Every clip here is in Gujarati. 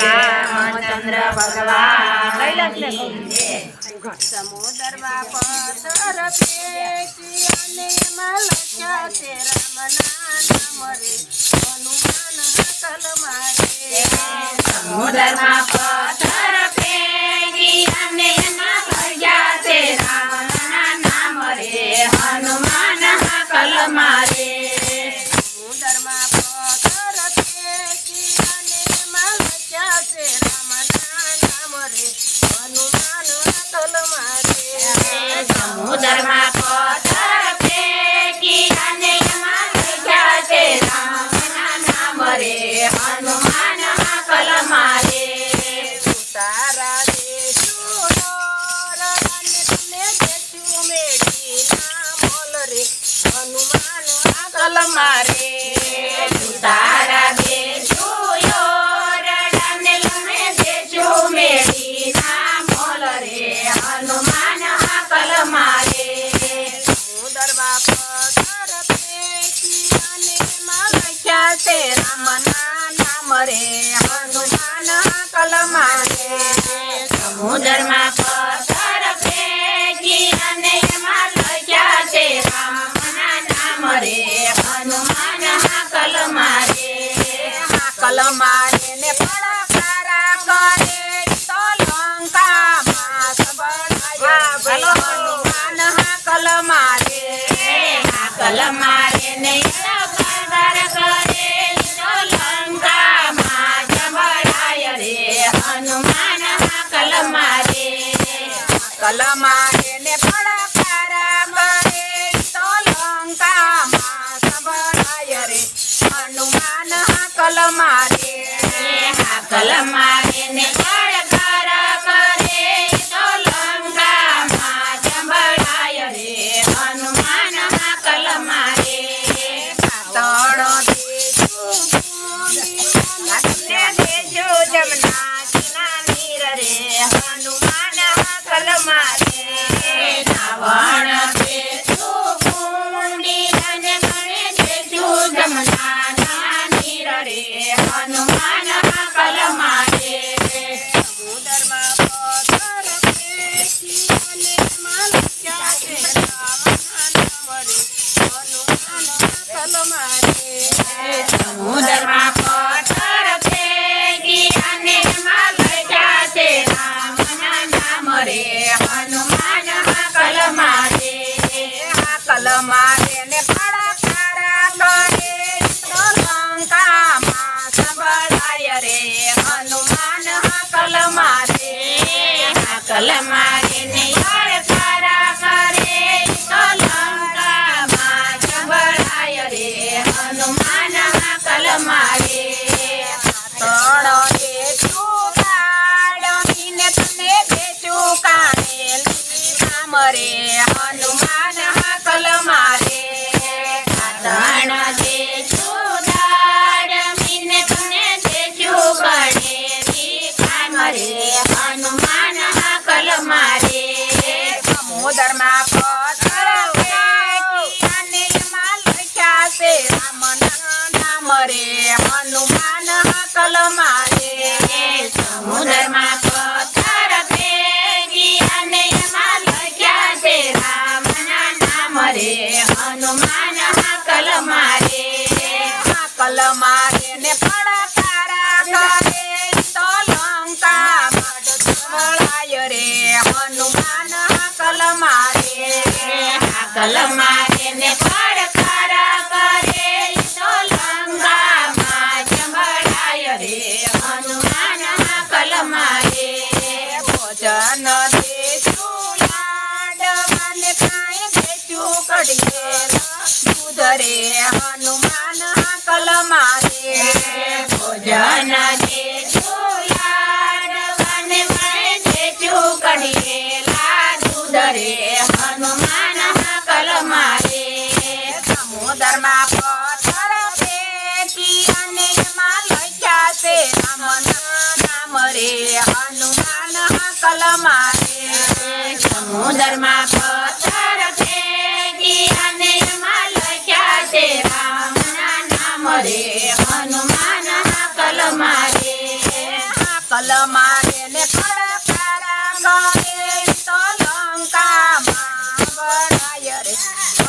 રામચંદ્ર ભગવાન સમુદરમાં પથર અને મલક્યા તે રામના નામ રે હનુમાન હાથલ Oh, muda కలమ money. રે હનુમાન હકલ મારે. સમુદ્રમાં પથ્થર ગયા ને એમાં લખ્યા છે રામ ના નામ રે, હનુમાન હકલ મારે. હકલ મારે ને પડા તારા કરે, તો લંકા મઢ રે, હનુમાન હકલ મારે. હકલ મારે ને મારે હનુમાન હકલ મારે સમુદરમાં પથ્થર છે ગીરાને એમાં લખ્યા છે, રામના નામ રે હનુમાન હકલ મારે હકલ મારે ને પડકારા કરે તો લંકામાં વરાય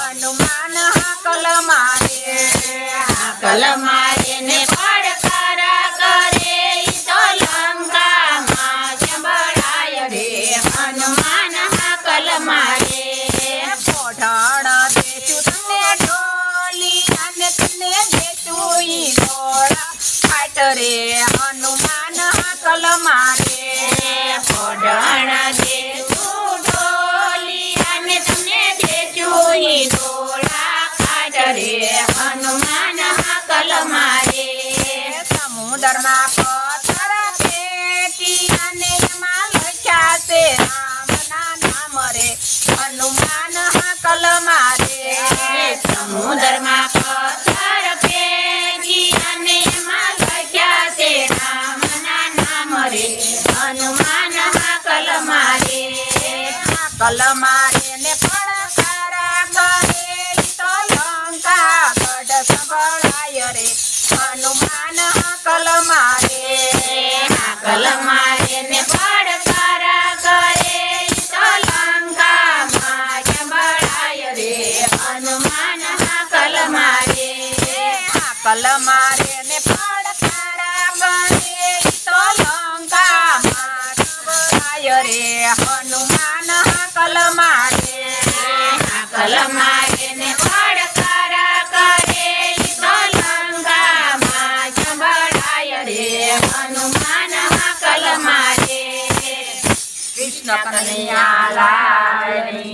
હનુમાન હકલ મારે હકલ મારે ને રે હનુમાન હાકલ મારે. ફોડણા દે ઢોલિયાને હનુમાન હાકલ મારે. સમુદ્રમાં પથ્થર પેટી અને એમાં લખ્યા છે નામ રે. હનુમાન કલમારે ને કૃષ્ણ કનૈયા લાલની